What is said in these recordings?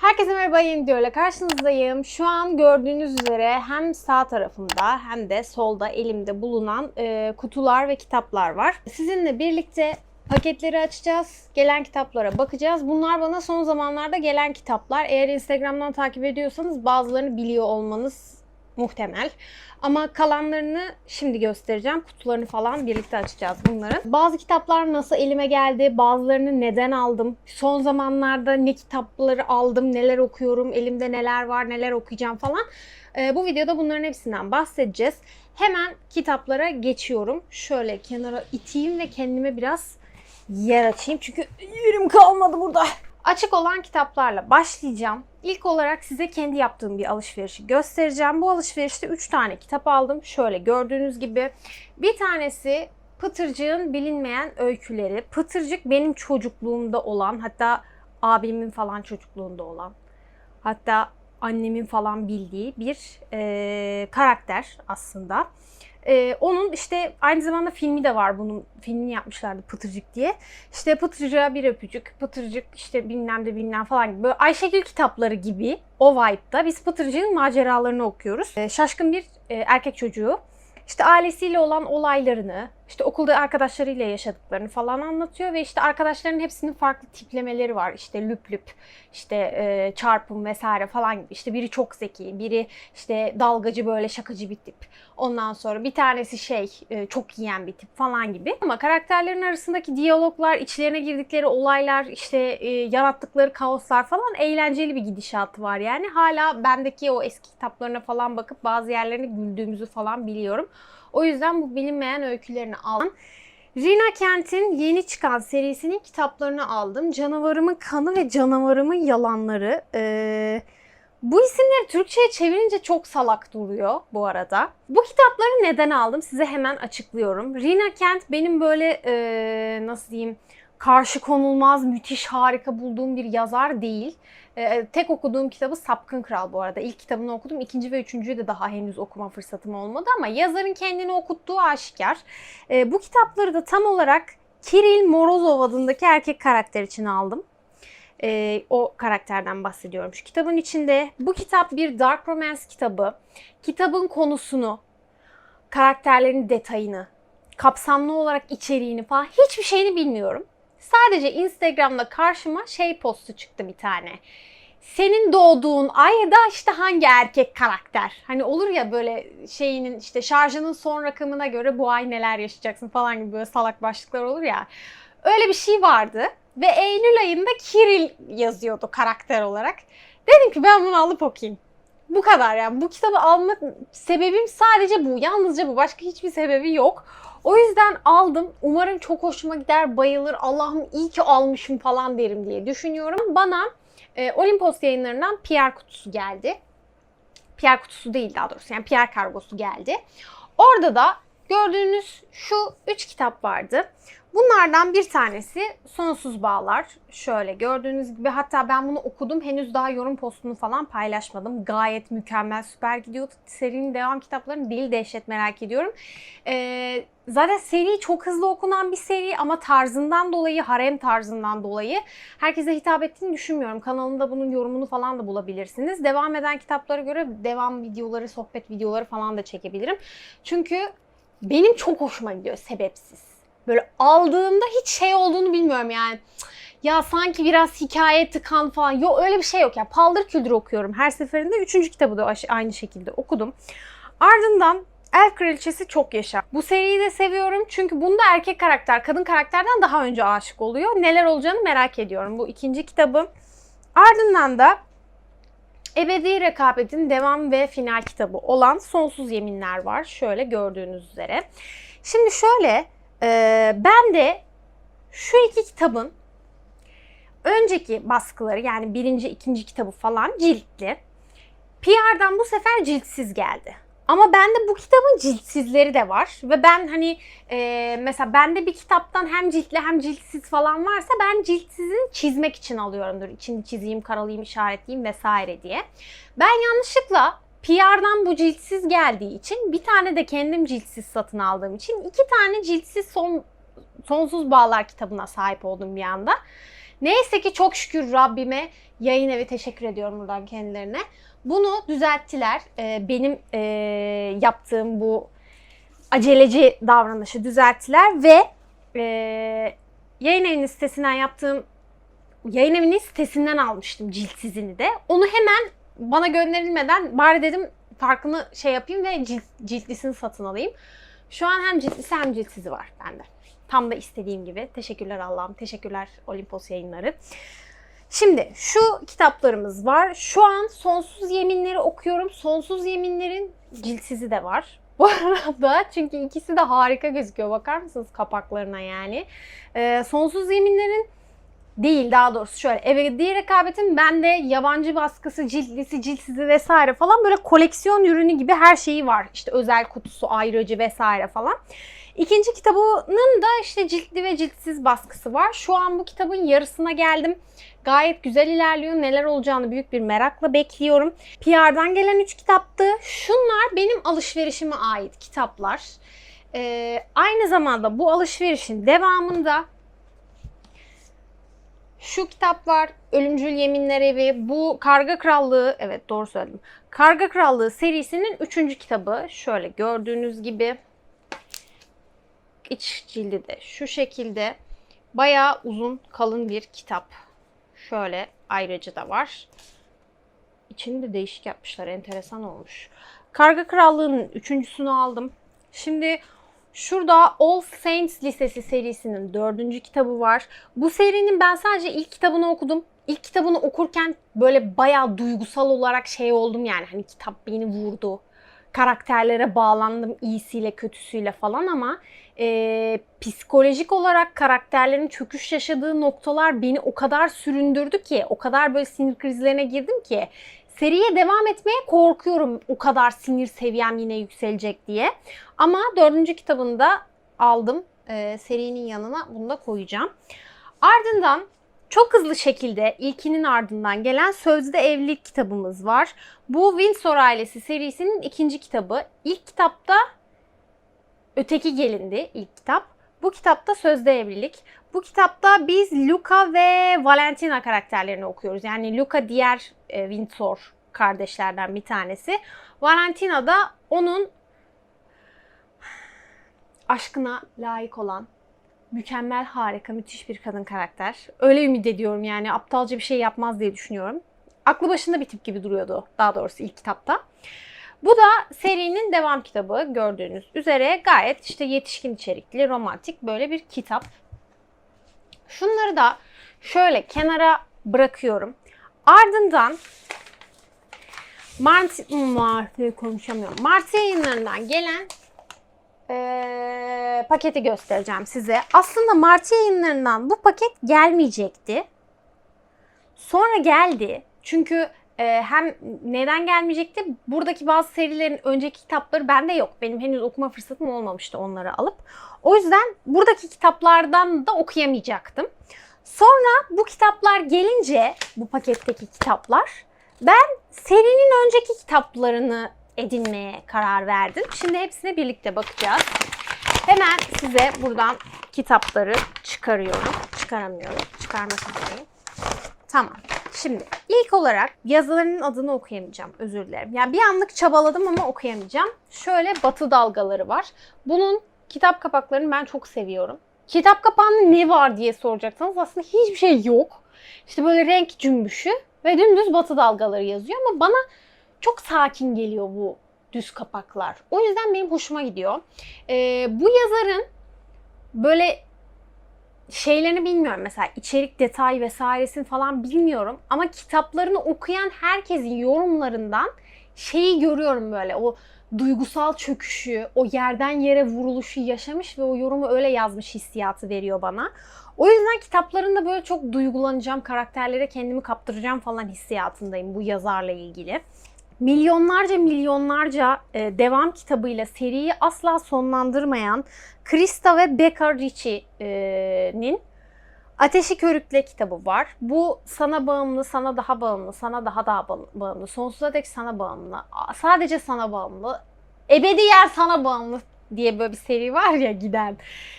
Herkese merhaba yeni videoyla karşınızdayım. Şu an gördüğünüz üzere hem sağ tarafımda hem de solda elimde bulunan e, kutular ve kitaplar var. Sizinle birlikte paketleri açacağız. Gelen kitaplara bakacağız. Bunlar bana son zamanlarda gelen kitaplar. Eğer Instagram'dan takip ediyorsanız bazılarını biliyor olmanız muhtemel. Ama kalanlarını şimdi göstereceğim. Kutularını falan birlikte açacağız bunların. Bazı kitaplar nasıl elime geldi, bazılarını neden aldım, son zamanlarda ne kitapları aldım, neler okuyorum, elimde neler var, neler okuyacağım falan. Ee, bu videoda bunların hepsinden bahsedeceğiz. Hemen kitaplara geçiyorum. Şöyle kenara iteyim ve kendime biraz yer açayım. Çünkü yerim kalmadı burada. Açık olan kitaplarla başlayacağım. İlk olarak size kendi yaptığım bir alışverişi göstereceğim. Bu alışverişte 3 tane kitap aldım. Şöyle gördüğünüz gibi. Bir tanesi Pıtırcık'ın bilinmeyen öyküleri. Pıtırcık benim çocukluğumda olan, hatta abimin falan çocukluğunda olan, hatta annemin falan bildiği bir e, karakter aslında. Ee, onun işte aynı zamanda filmi de var bunun filmini yapmışlardı Pıtırcık diye. İşte Pıtırcık'a bir öpücük, Pıtırcık işte bilmem de bilmem falan gibi böyle Ayşegül kitapları gibi o vibe'da biz Pıtırcık'ın maceralarını okuyoruz. Ee, şaşkın bir e, erkek çocuğu işte ailesiyle olan olaylarını, işte okulda arkadaşlarıyla yaşadıklarını falan anlatıyor ve işte arkadaşların hepsinin farklı tiplemeleri var. İşte lüp lüp, işte e, çarpım vesaire falan gibi. İşte biri çok zeki, biri işte dalgacı böyle şakacı bir tip. Ondan sonra bir tanesi şey e, çok yiyen bir tip falan gibi. Ama karakterlerin arasındaki diyaloglar, içlerine girdikleri olaylar, işte e, yarattıkları kaoslar falan eğlenceli bir gidişatı var yani. Hala bendeki o eski kitaplarına falan bakıp bazı yerlerine güldüğümüzü falan biliyorum. O yüzden bu bilinmeyen öykülerini aldım. Rina Kent'in yeni çıkan serisinin kitaplarını aldım. Canavarımın Kanı ve Canavarımın Yalanları. Ee, bu isimleri Türkçe'ye çevirince çok salak duruyor bu arada. Bu kitapları neden aldım size hemen açıklıyorum. Rina Kent benim böyle ee, nasıl diyeyim karşı konulmaz, müthiş, harika bulduğum bir yazar değil. Ee, tek okuduğum kitabı Sapkın Kral bu arada. İlk kitabını okudum. ikinci ve üçüncüyü de daha henüz okuma fırsatım olmadı ama yazarın kendini okuttuğu aşikar. Ee, bu kitapları da tam olarak Kiril Morozov adındaki erkek karakter için aldım. Ee, o karakterden bahsediyorum şu kitabın içinde. Bu kitap bir dark romance kitabı. Kitabın konusunu, karakterlerin detayını, kapsamlı olarak içeriğini falan hiçbir şeyini bilmiyorum. Sadece Instagram'da karşıma şey postu çıktı bir tane. Senin doğduğun ayda işte hangi erkek karakter? Hani olur ya böyle şeyinin işte şarjının son rakamına göre bu ay neler yaşayacaksın falan gibi böyle salak başlıklar olur ya. Öyle bir şey vardı. Ve Eylül ayında Kiril yazıyordu karakter olarak. Dedim ki ben bunu alıp okuyayım. Bu kadar yani. Bu kitabı almak sebebim sadece bu. Yalnızca bu. Başka hiçbir sebebi yok. O yüzden aldım. Umarım çok hoşuma gider, bayılır. Allah'ım iyi ki almışım falan derim diye düşünüyorum. Bana e, Olimpos yayınlarından PR kutusu geldi. PR kutusu değil daha doğrusu. Yani PR kargosu geldi. Orada da gördüğünüz şu üç kitap vardı. Bunlardan bir tanesi Sonsuz Bağlar. Şöyle gördüğünüz gibi hatta ben bunu okudum. Henüz daha yorum postunu falan paylaşmadım. Gayet mükemmel, süper gidiyordu. Serinin devam kitaplarını deli dehşet merak ediyorum. Ee, zaten seri çok hızlı okunan bir seri ama tarzından dolayı, harem tarzından dolayı herkese hitap ettiğini düşünmüyorum. Kanalımda bunun yorumunu falan da bulabilirsiniz. Devam eden kitaplara göre devam videoları, sohbet videoları falan da çekebilirim. Çünkü benim çok hoşuma gidiyor sebepsiz böyle aldığımda hiç şey olduğunu bilmiyorum yani. Ya sanki biraz hikaye tıkan falan. Yok öyle bir şey yok ya. Paldır küldür okuyorum her seferinde. Üçüncü kitabı da aynı şekilde okudum. Ardından Elf Kraliçesi çok yaşa. Bu seriyi de seviyorum çünkü bunda erkek karakter, kadın karakterden daha önce aşık oluyor. Neler olacağını merak ediyorum. Bu ikinci kitabım. Ardından da Ebedi Rekabetin devam ve final kitabı olan Sonsuz Yeminler var. Şöyle gördüğünüz üzere. Şimdi şöyle ee, ben de şu iki kitabın önceki baskıları yani birinci, ikinci kitabı falan ciltli. PR'dan bu sefer ciltsiz geldi. Ama bende bu kitabın ciltsizleri de var ve ben hani e, mesela bende bir kitaptan hem ciltli hem ciltsiz falan varsa ben ciltsizini çizmek için alıyorumdur. İçini çizeyim, karalayayım, işaretleyeyim vesaire diye. Ben yanlışlıkla PR'dan bu ciltsiz geldiği için bir tane de kendim ciltsiz satın aldığım için iki tane ciltsiz son sonsuz bağlar kitabına sahip oldum bir anda. Neyse ki çok şükür Rabbime yayın evi teşekkür ediyorum buradan kendilerine. Bunu düzelttiler. Ee, benim e, yaptığım bu aceleci davranışı düzelttiler ve e, yayın evinin sitesinden yaptığım yayın evinin sitesinden almıştım ciltsizini de. Onu hemen bana gönderilmeden bari dedim farkını şey yapayım ve cilt, ciltlisini satın alayım. Şu an hem ciltlisi hem ciltsizi var bende. Tam da istediğim gibi. Teşekkürler Allah'ım. Teşekkürler Olimpos yayınları. Şimdi şu kitaplarımız var. Şu an Sonsuz Yeminleri okuyorum. Sonsuz Yeminlerin ciltsizi de var. Bu arada çünkü ikisi de harika gözüküyor. Bakar mısınız kapaklarına yani. Ee, Sonsuz Yeminlerin değil daha doğrusu şöyle ebedi rekabetin bende yabancı baskısı, ciltlisi, ciltsizi vesaire falan böyle koleksiyon ürünü gibi her şeyi var. İşte özel kutusu, ayrıcı vesaire falan. İkinci kitabının da işte ciltli ve ciltsiz baskısı var. Şu an bu kitabın yarısına geldim. Gayet güzel ilerliyor. Neler olacağını büyük bir merakla bekliyorum. PR'dan gelen 3 kitaptı. Şunlar benim alışverişime ait kitaplar. Ee, aynı zamanda bu alışverişin devamında şu kitap var. Ölümcül Yeminler Evi. Bu Karga Krallığı. Evet doğru söyledim. Karga Krallığı serisinin 3. kitabı. Şöyle gördüğünüz gibi iç cildi de şu şekilde. Bayağı uzun kalın bir kitap. Şöyle ayrıcı da var. İçini de değişik yapmışlar. Enteresan olmuş. Karga Krallığı'nın üçüncüsünü aldım. Şimdi şurada All Saints Lisesi serisinin dördüncü kitabı var. Bu serinin ben sadece ilk kitabını okudum. İlk kitabını okurken böyle bayağı duygusal olarak şey oldum yani. Hani kitap beni vurdu. Karakterlere bağlandım iyisiyle kötüsüyle falan ama e, psikolojik olarak karakterlerin çöküş yaşadığı noktalar beni o kadar süründürdü ki, o kadar böyle sinir krizlerine girdim ki seriye devam etmeye korkuyorum o kadar sinir seviyem yine yükselecek diye. Ama dördüncü kitabını da aldım. E, serinin yanına bunu da koyacağım. Ardından çok hızlı şekilde ilkinin ardından gelen Sözde Evlilik kitabımız var. Bu Windsor ailesi serisinin ikinci kitabı. İlk kitapta Öteki Gelindi ilk kitap. Bu kitapta Sözde Evlilik. Bu kitapta biz Luca ve Valentina karakterlerini okuyoruz. Yani Luca diğer e, Windsor kardeşlerden bir tanesi. Valentina da onun aşkına layık olan mükemmel, harika, müthiş bir kadın karakter. Öyle ümit ediyorum yani aptalca bir şey yapmaz diye düşünüyorum. Aklı başında bir tip gibi duruyordu daha doğrusu ilk kitapta. Bu da serinin devam kitabı gördüğünüz üzere gayet işte yetişkin içerikli, romantik böyle bir kitap. Şunları da şöyle kenara bırakıyorum. Ardından Mart, Mart konuşamıyorum. Mart yayınlarından gelen ee, paketi göstereceğim size. Aslında Mart yayınlarından bu paket gelmeyecekti. Sonra geldi. Çünkü e, hem neden gelmeyecekti? Buradaki bazı serilerin önceki kitapları bende yok. Benim henüz okuma fırsatım olmamıştı onları alıp. O yüzden buradaki kitaplardan da okuyamayacaktım. Sonra bu kitaplar gelince, bu paketteki kitaplar, ben serinin önceki kitaplarını edinmeye karar verdim. Şimdi hepsine birlikte bakacağız. Hemen size buradan kitapları çıkarıyorum. Çıkaramıyorum. Çıkarmak üzereyim. Tamam. Şimdi ilk olarak yazılarının adını okuyamayacağım. Özür dilerim. Yani bir anlık çabaladım ama okuyamayacağım. Şöyle batı dalgaları var. Bunun kitap kapaklarını ben çok seviyorum. Kitap kapağında ne var diye soracaksanız aslında hiçbir şey yok. İşte böyle renk cümbüşü ve dümdüz batı dalgaları yazıyor ama bana çok sakin geliyor bu düz kapaklar. O yüzden benim hoşuma gidiyor. Ee, bu yazarın böyle şeylerini bilmiyorum. Mesela içerik detay vesairesini falan bilmiyorum. Ama kitaplarını okuyan herkesin yorumlarından şeyi görüyorum böyle. O duygusal çöküşü, o yerden yere vuruluşu yaşamış ve o yorumu öyle yazmış hissiyatı veriyor bana. O yüzden kitaplarında böyle çok duygulanacağım, karakterlere kendimi kaptıracağım falan hissiyatındayım bu yazarla ilgili milyonlarca milyonlarca e, devam kitabıyla seriyi asla sonlandırmayan Krista ve Becca Ritchie'nin Ateşi Körükle kitabı var. Bu sana bağımlı, sana daha bağımlı, sana daha daha bağımlı, sonsuza dek sana bağımlı, sadece sana bağımlı, ebedi yer sana bağımlı diye böyle bir seri var ya giden.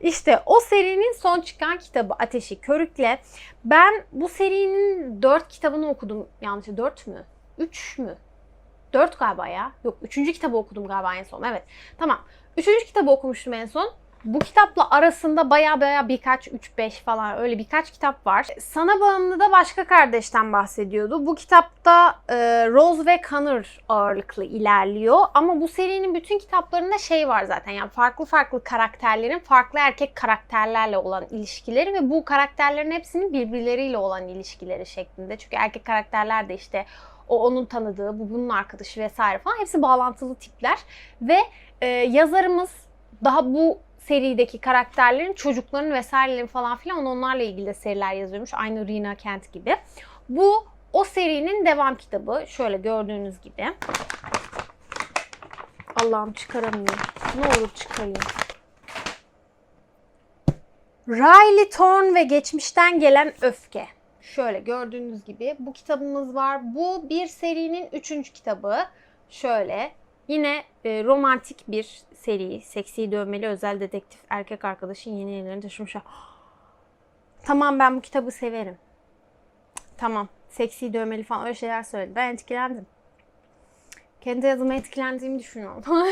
İşte o serinin son çıkan kitabı Ateşi Körükle. Ben bu serinin 4 kitabını okudum. Yanlış 4 mü? 3 mü? 4 galiba ya. Yok 3. kitabı okudum galiba en son. Evet. Tamam. 3. kitabı okumuştum en son. Bu kitapla arasında baya baya birkaç 3-5 falan öyle birkaç kitap var. Sana bağımlı da başka kardeşten bahsediyordu. Bu kitapta e, Rose ve Connor ağırlıklı ilerliyor. Ama bu serinin bütün kitaplarında şey var zaten. Yani farklı farklı karakterlerin farklı erkek karakterlerle olan ilişkileri ve bu karakterlerin hepsinin birbirleriyle olan ilişkileri şeklinde. Çünkü erkek karakterler de işte o onun tanıdığı, bu bunun arkadaşı vesaire falan hepsi bağlantılı tipler ve e, yazarımız daha bu serideki karakterlerin çocukların vesairelerin falan filan onlarla ilgili de seriler yazıyormuş. Aynı Rina Kent gibi. Bu o serinin devam kitabı. Şöyle gördüğünüz gibi. Allah'ım çıkaramıyorum. Ne olur çıkarayım. Riley Thorne ve geçmişten gelen öfke. Şöyle gördüğünüz gibi bu kitabımız var. Bu bir serinin üçüncü kitabı. Şöyle yine e, romantik bir seri. Seksi dövmeli özel dedektif erkek arkadaşın yeni evlerini taşımış. Tamam ben bu kitabı severim. Tamam. Seksi dövmeli falan öyle şeyler söyledi. Ben etkilendim. Kendi adıma etkilendiğimi düşünüyorum.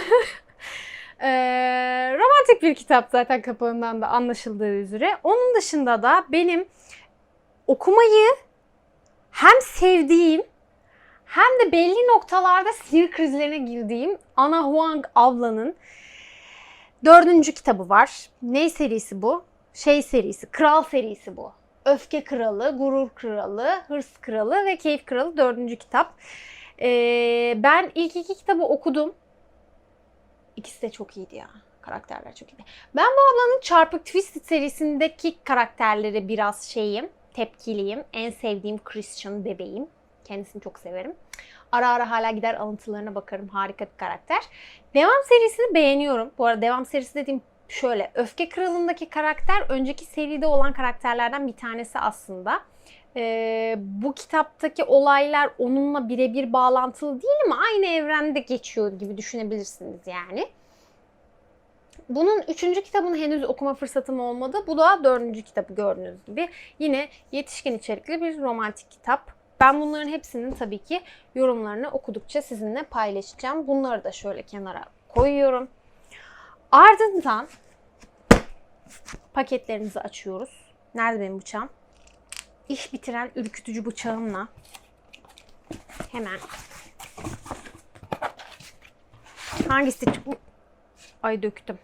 Ee, romantik bir kitap zaten kapağından da anlaşıldığı üzere. Onun dışında da benim okumayı hem sevdiğim hem de belli noktalarda sinir krizlerine girdiğim Ana Huang Avla'nın dördüncü kitabı var. Ne serisi bu? Şey serisi, Kral serisi bu. Öfke Kralı, Gurur Kralı, Hırs Kralı ve Keyif Kralı dördüncü kitap. Ee, ben ilk iki kitabı okudum. İkisi de çok iyiydi ya. Karakterler çok iyiydi. Ben bu ablanın Çarpık Twisted serisindeki karakterleri biraz şeyim, tepkiliyim. En sevdiğim Christian bebeğim. Kendisini çok severim. Ara ara hala gider alıntılarına bakarım. Harika bir karakter. Devam serisini beğeniyorum. Bu arada devam serisi dediğim şöyle. Öfke Kralı'ndaki karakter önceki seride olan karakterlerden bir tanesi aslında. Ee, bu kitaptaki olaylar onunla birebir bağlantılı değil ama aynı evrende geçiyor gibi düşünebilirsiniz yani. Bunun üçüncü kitabını henüz okuma fırsatım olmadı. Bu da dördüncü kitabı gördüğünüz gibi. Yine yetişkin içerikli bir romantik kitap. Ben bunların hepsinin tabii ki yorumlarını okudukça sizinle paylaşacağım. Bunları da şöyle kenara koyuyorum. Ardından paketlerimizi açıyoruz. Nerede benim bıçağım? İş bitiren ürkütücü bıçağımla hemen hangisi? Ay döktüm.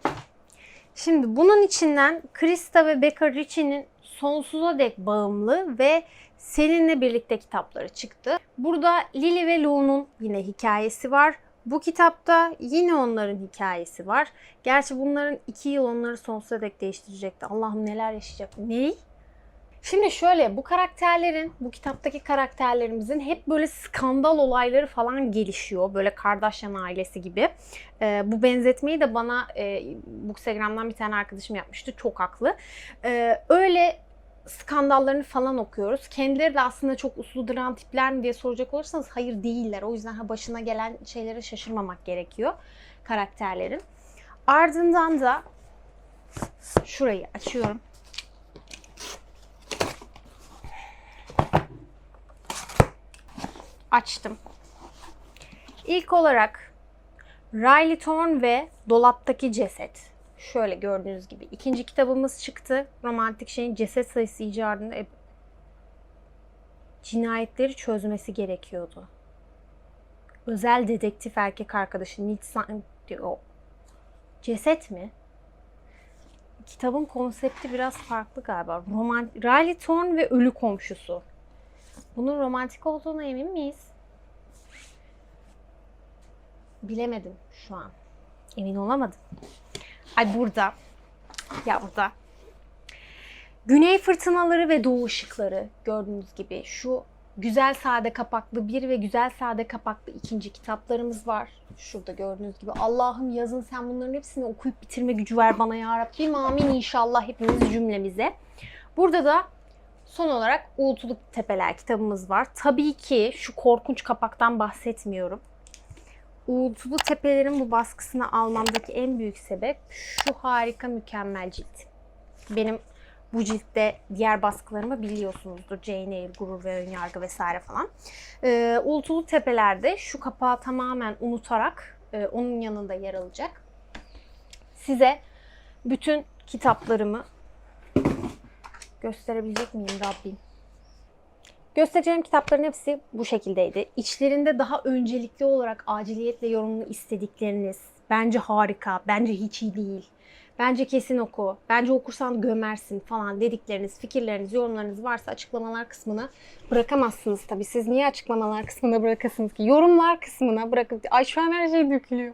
Şimdi bunun içinden Krista ve Becca Ritchie'nin sonsuza dek bağımlı ve seninle birlikte kitapları çıktı. Burada Lily ve Lou'nun yine hikayesi var. Bu kitapta yine onların hikayesi var. Gerçi bunların iki yıl onları sonsuza dek değiştirecekti. Allah'ım neler yaşayacak. Ney? Şimdi şöyle bu karakterlerin, bu kitaptaki karakterlerimizin hep böyle skandal olayları falan gelişiyor. Böyle Kardashian ailesi gibi. Ee, bu benzetmeyi de bana e, Bookstagram'dan bir tane arkadaşım yapmıştı. Çok haklı. Ee, öyle skandallarını falan okuyoruz. Kendileri de aslında çok uslu duran tipler mi diye soracak olursanız hayır değiller. O yüzden ha başına gelen şeylere şaşırmamak gerekiyor karakterlerin. Ardından da şurayı açıyorum. Açtım. İlk olarak Riley Thorne ve Dolaptaki Ceset. Şöyle gördüğünüz gibi ikinci kitabımız çıktı. Romantik şeyin ceset sayısı icadında e, cinayetleri çözmesi gerekiyordu. Özel dedektif erkek arkadaşı Nitsan diyor. Ceset mi? Kitabın konsepti biraz farklı galiba. Roman Riley Thorne ve ölü komşusu. Bunun romantik olduğuna emin miyiz? Bilemedim şu an. Emin olamadım. Ay burada. Ya burada. Güney fırtınaları ve doğu ışıkları gördüğünüz gibi şu güzel sade kapaklı bir ve güzel sade kapaklı ikinci kitaplarımız var. Şurada gördüğünüz gibi. Allah'ım yazın sen bunların hepsini okuyup bitirme gücü ver bana ya Rabbim. Amin inşallah hepimiz cümlemize. Burada da son olarak Uğultulu Tepeler kitabımız var. Tabii ki şu korkunç kapaktan bahsetmiyorum. Uğultulu tepelerin bu baskısını almamdaki en büyük sebep şu harika mükemmel cilt. Benim bu ciltte diğer baskılarımı biliyorsunuzdur. Jane Eyre, Gurur ve Önyargı vesaire falan. Ee, uğultulu tepelerde şu kapağı tamamen unutarak e, onun yanında yer alacak. Size bütün kitaplarımı gösterebilecek miyim Rabbim? Göstereceğim kitapların hepsi bu şekildeydi. İçlerinde daha öncelikli olarak aciliyetle yorumunu istedikleriniz, bence harika, bence hiç iyi değil, bence kesin oku, bence okursan gömersin falan dedikleriniz, fikirleriniz, yorumlarınız varsa açıklamalar kısmına bırakamazsınız tabii. Siz niye açıklamalar kısmına bırakasınız ki? Yorumlar kısmına bırakıp... Ay şu an her şey dökülüyor.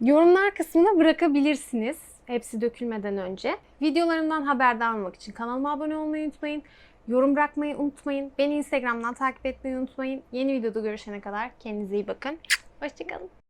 Yorumlar kısmına bırakabilirsiniz. Hepsi dökülmeden önce. Videolarımdan haberdar olmak için kanalıma abone olmayı unutmayın. Yorum bırakmayı unutmayın. Beni Instagram'dan takip etmeyi unutmayın. Yeni videoda görüşene kadar kendinize iyi bakın. Hoşçakalın.